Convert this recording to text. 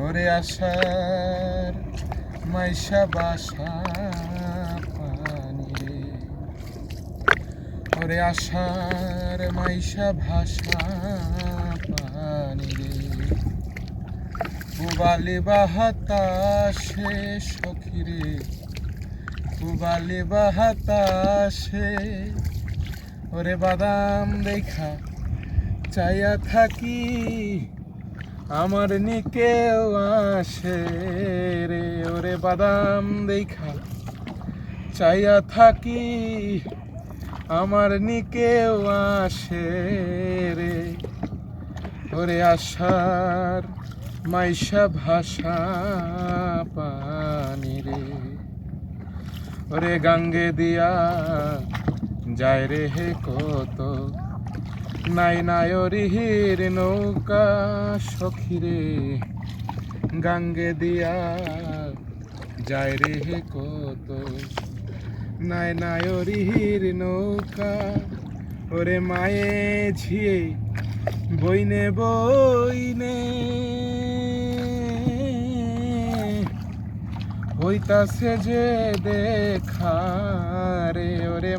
ওরে আশার মাইশা বাসা পানি ওরে আশার মাইশা ভাষা পানি পুবালি বাহাতাসে সখী রে পুবালি বাহাতাসে ওরে বাদাম দেখা চাইয়া থাকি আমার নিকেও আসে রে, ওরে বাদাম দেখা চাইয়া থাকি আমার নিকেও আসে রে। ওরে আশার মাইশা ভাষা পানি রে। ওরে গাঙ্গে দিয়া যায় রে হে কত নাই নাই ওরিহির নৌকা সখিরে গাঙ্গে দিয়া যায় রে হে কত। নাই নাই ওরিহির নৌকা, ওরে মায়ে ঝিয়ে, বইনে বইনে। হইতাছে যে দেখা রে, ওরে